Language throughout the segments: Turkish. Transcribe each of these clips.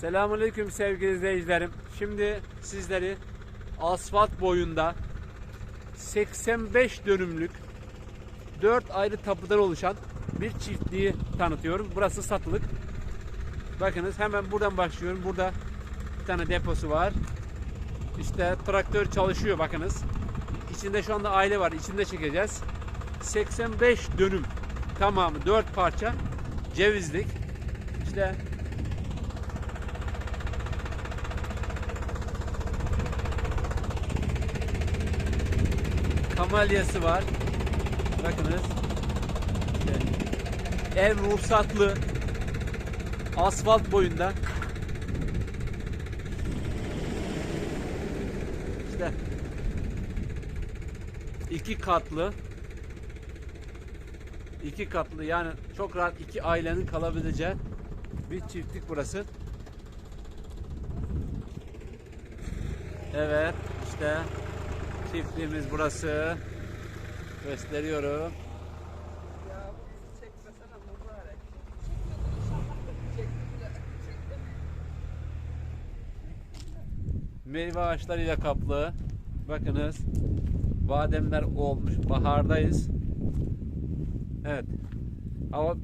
Selamünaleyküm sevgili izleyicilerim. Şimdi sizleri asfalt boyunda 85 dönümlük 4 ayrı tapudan oluşan bir çiftliği tanıtıyorum. Burası satılık. Bakınız hemen buradan başlıyorum. Burada bir tane deposu var. İşte traktör çalışıyor bakınız. İçinde şu anda aile var. İçinde çekeceğiz. 85 dönüm tamamı 4 parça cevizlik. İşte kamalyası var. Bakınız. İşte ev ruhsatlı asfalt boyunda. İşte iki katlı iki katlı yani çok rahat iki ailenin kalabileceği bir çiftlik burası. Evet işte çiftliğimiz burası. Gösteriyorum. Meyve ağaçlarıyla kaplı. Bakınız. Bademler olmuş. Bahardayız. Evet. Hava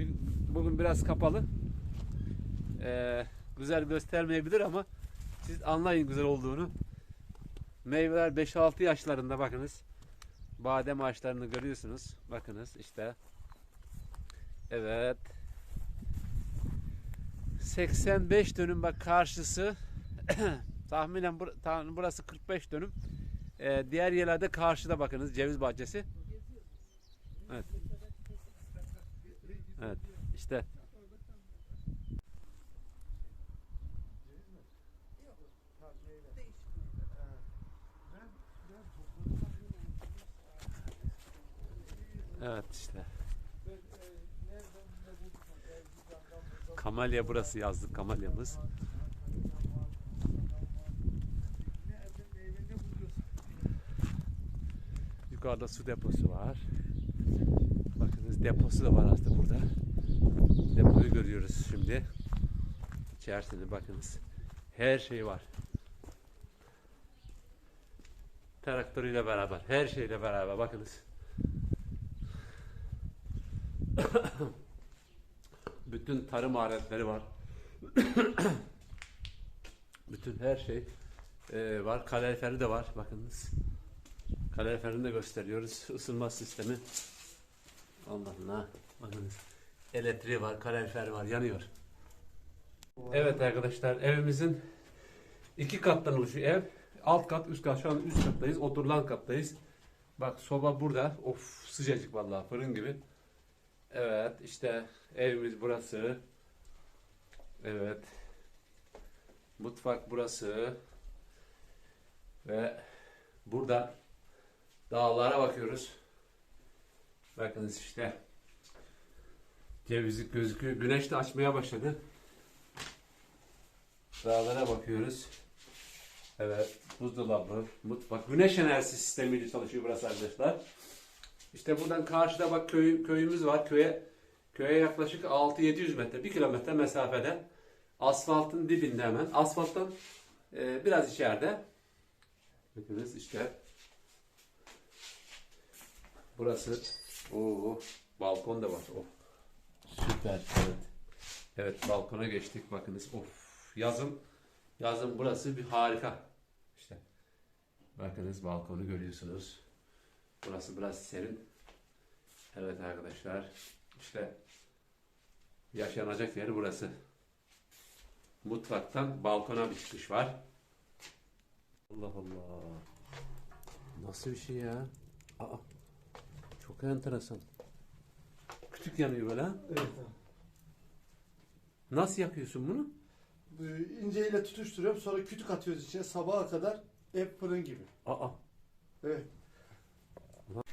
bugün biraz kapalı. Ee, güzel göstermeyebilir ama siz anlayın güzel olduğunu. Meyveler 5-6 yaşlarında bakınız. Badem ağaçlarını görüyorsunuz. Bakınız işte. Evet. 85 dönüm bak karşısı tahminen bur- tahmin burası 45 dönüm. Ee, diğer yerlerde karşıda bakınız ceviz bahçesi. Evet. Evet. işte Evet işte. Kamalya burası yazdık kamalyamız. Yukarıda su deposu var. Bakınız deposu da var aslında burada. Depoyu görüyoruz şimdi. İçerisinde bakınız. Her şey var. Traktörüyle beraber, her şeyle beraber bakınız. Bütün tarım aletleri var. Bütün her şey e, var. Kaloriferi de var. Bakınız. Kaloriferini de gösteriyoruz. Isınma sistemi. Allah Allah. Bakınız. Elektriği var, kalorifer var, yanıyor. Evet arkadaşlar, evimizin iki kattan oluşuyor ev. Alt kat, üst kat. Şu an üst kattayız. Oturulan kattayız. Bak soba burada. Of sıcacık vallahi fırın gibi. Evet işte evimiz burası. Evet. Mutfak burası. Ve burada dağlara bakıyoruz. Bakınız işte. Cevizlik gözüküyor. Güneş de açmaya başladı. Dağlara bakıyoruz. Evet. Buzdolabı, mutfak. Güneş enerjisi sistemiyle çalışıyor burası arkadaşlar. İşte buradan karşıda bak köy, köyümüz var. Köye köye yaklaşık 6-700 metre, 1 kilometre mesafede. Asfaltın dibinde hemen. Asfalttan e, biraz içeride. Bakınız işte. Burası. Oo, balkon da var. Of. Süper. Evet. Evet balkona geçtik. Bakınız. Of. Yazın yazın burası bir harika. İşte. Bakınız balkonu görüyorsunuz. Burası biraz serin. Evet arkadaşlar. İşte yaşanacak yer burası. Mutfaktan balkona bir çıkış var. Allah Allah. Nasıl bir şey ya? Aa. Çok enteresan. Küçük yanıyor böyle ha? Evet. Nasıl yakıyorsun bunu? Bu inceyle tutuşturuyorum sonra kütük atıyoruz içine sabaha kadar hep fırın gibi. Aa. Evet.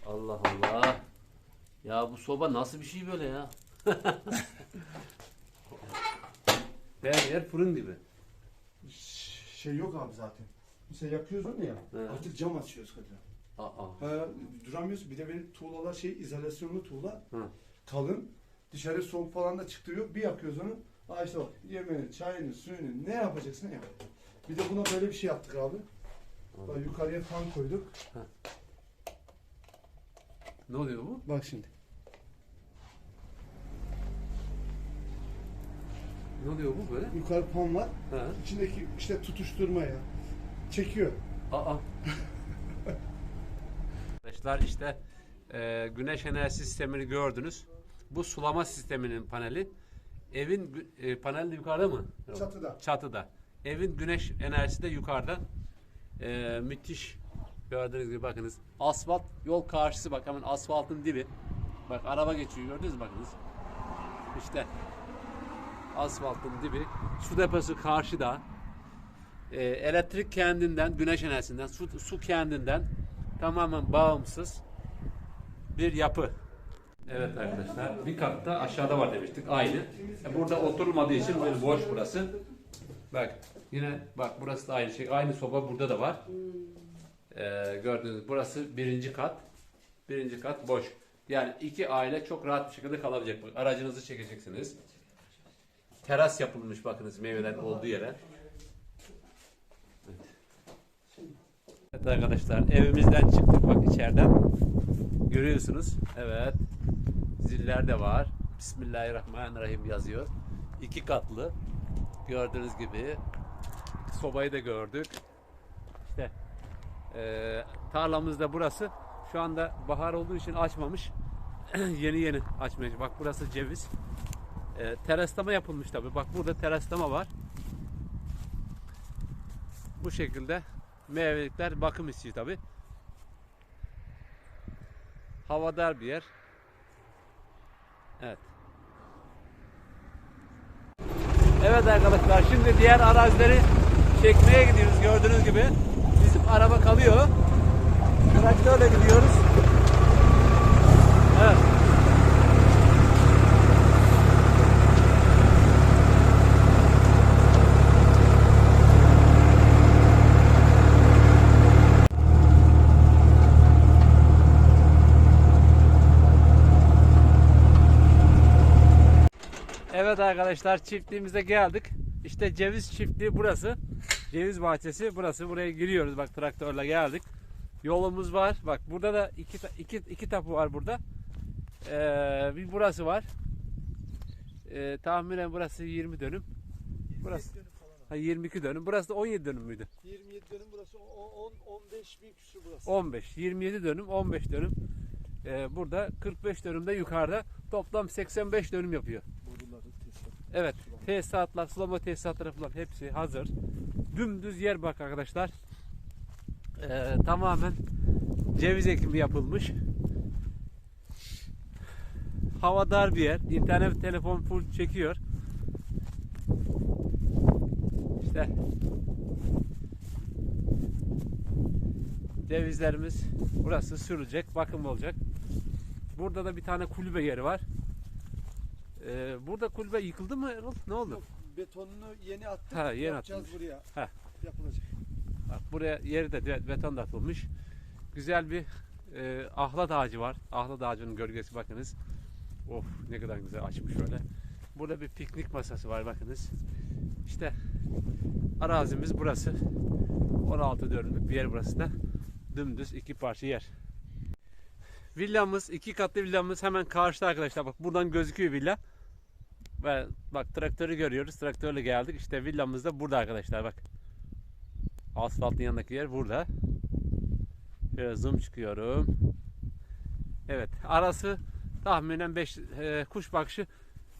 Allah Allah. Ya bu soba nasıl bir şey böyle ya? Her yer fırın gibi. Şey yok abi zaten. Mesela yakıyoruz onu ya. Evet. Artık cam açıyoruz kadar. Aa. Ha, duramıyoruz. Bir de benim tuğlalar şey izolasyonlu tuğla. Hı. Kalın. Dışarı soğuk falan da çıktı yok. Bir yakıyoruz onu. Ha işte bak yemeğini, çayını, suyunu ne yapacaksan yap. Bir de buna böyle bir şey yaptık abi. Bak yukarıya fan koyduk. Ne oluyor bu? Bak şimdi. Ne oluyor bu böyle? Yukarı fan var. Ha. İçindeki işte tutuşturma ya. Çekiyor. Aa. Arkadaşlar işte e, güneş enerji sistemini gördünüz. Bu sulama sisteminin paneli. Evin gü- e, panel yukarıda mı? Çatıda. Çatıda. Evin güneş enerjisi de yukarıda. E, müthiş. Gördüğünüz gibi bakınız. Asfalt yol karşısı bak hemen asfaltın dibi. Bak araba geçiyor gördünüz mü bakınız. İşte asfaltın dibi. Su deposu karşıda. E, elektrik kendinden, güneş enerjisinden, su, su kendinden tamamen bağımsız bir yapı. Evet arkadaşlar bir katta aşağıda var demiştik aynı. E, burada oturulmadığı için böyle boş burası. Bak yine bak burası da aynı şey. Aynı soba burada da var. E, gördüğünüz burası birinci kat. Birinci kat boş. Yani iki aile çok rahat bir şekilde kalabilecek. Aracınızı çekeceksiniz. Teras yapılmış bakınız meyvelerin olduğu yere. Evet arkadaşlar evimizden çıktık bak içeriden. Görüyorsunuz. Evet. Ziller de var. Bismillahirrahmanirrahim yazıyor. İki katlı. Gördüğünüz gibi. Sobayı da gördük. İşte eee tarlamız da burası. Şu anda bahar olduğu için açmamış. yeni yeni açmış. Bak burası ceviz. Eee teraslama yapılmış tabi. Bak burada teraslama var. Bu şekilde meyvelikler bakım istiyor tabi. Havadar bir yer. Evet. Evet arkadaşlar şimdi diğer arazileri çekmeye gidiyoruz gördüğünüz gibi. Bizim araba kalıyor. Traktörle gidiyoruz. Evet. Evet arkadaşlar çiftliğimize geldik. İşte ceviz çiftliği burası. Ceviz bahçesi burası. Buraya giriyoruz. Bak traktörle geldik. Yolumuz var. Bak burada da iki, iki, iki tapu var burada. Ee, bir burası var. Ee, tahminen burası 20 dönüm. Burası ha, 22 dönüm. Burası da 17 dönüm müydü? 27 dönüm burası, 10 15 bin küsur burası. 15, 27 dönüm, 15 dönüm. Ee, burada 45 dönümde yukarıda toplam 85 dönüm yapıyor. Boruları, tesisat. Evet, tesisatlar, sulama tesisatları falan hepsi hazır. Dümdüz yer bak arkadaşlar. Ee, tamamen ceviz ekimi yapılmış. Havadar bir yer. İnternet, telefon full çekiyor. İşte cevizlerimiz burası sürülecek, bakım olacak. Burada da bir tane kulübe yeri var. Ee, burada kulübe yıkıldı mı? Ne oldu? Yok, betonunu yeni attık. Ha, yeni yapacağız atılmış. buraya. Ha. Yapılacak. Bak buraya yeri de be- beton da atılmış. Güzel bir e, ahlat ağacı var. Ahlat ağacının gölgesi bakınız. Of ne kadar güzel açmış öyle. Burada bir piknik masası var bakınız. İşte arazimiz burası. 16 dönümlük bir yer burası da. Dümdüz iki parça yer. Villamız, iki katlı villamız hemen karşıda arkadaşlar. Bak buradan gözüküyor villa. Ve bak traktörü görüyoruz. Traktörle geldik. İşte villamız da burada arkadaşlar bak. Asfaltın yanındaki yer burada. Şöyle zoom çıkıyorum. Evet arası tahminen 5 kuş bakışı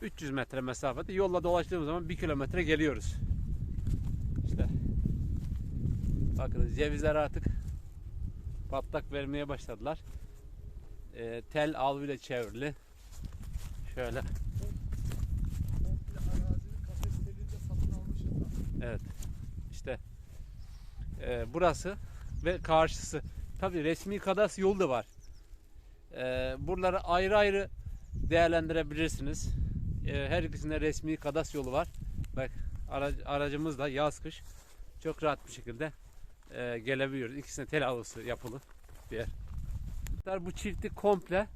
300 metre mesafede. Yolla dolaştığımız zaman 1 kilometre geliyoruz. İşte. Bakın cevizler artık patlak vermeye başladılar. Ee, tel alvile çevrili. Şöyle Komple arazinin kapasiteliğini de satın almışız. da. Evet. İşte e, burası ve karşısı. Tabi resmi kadas yolu da var. E, buraları ayrı ayrı değerlendirebilirsiniz. E, her ikisinde resmi kadas yolu var. Bak arac- aracımız da yaz kış çok rahat bir şekilde e, gelebiliyoruz. İkisine tel alısı yapılı bir yer. Bu çiftlik komple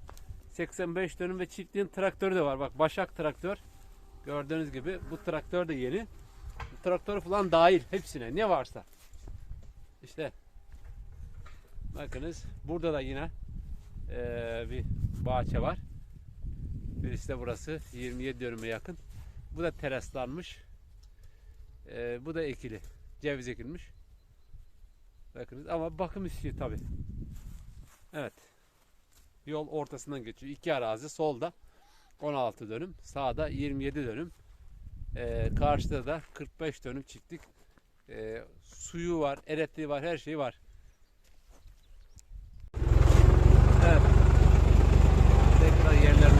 85 dönüm ve çiftliğin traktörü de var. Bak Başak traktör. Gördüğünüz gibi bu traktör de yeni. Traktör falan dahil hepsine ne varsa. İşte bakınız burada da yine eee, bir bahçe var. Birisi de burası 27 dönüme yakın. Bu da teraslanmış. Eee, bu da ekili. Ceviz ekilmiş. Bakınız ama bakım istiyor tabi. Evet. Yol ortasından geçiyor. İki arazi solda 16 dönüm, sağda 27 dönüm. Ee, karşıda da 45 dönüm çiftlik. Ee, suyu var, elektriği var, her şeyi var. Evet. Tekrar yerlerine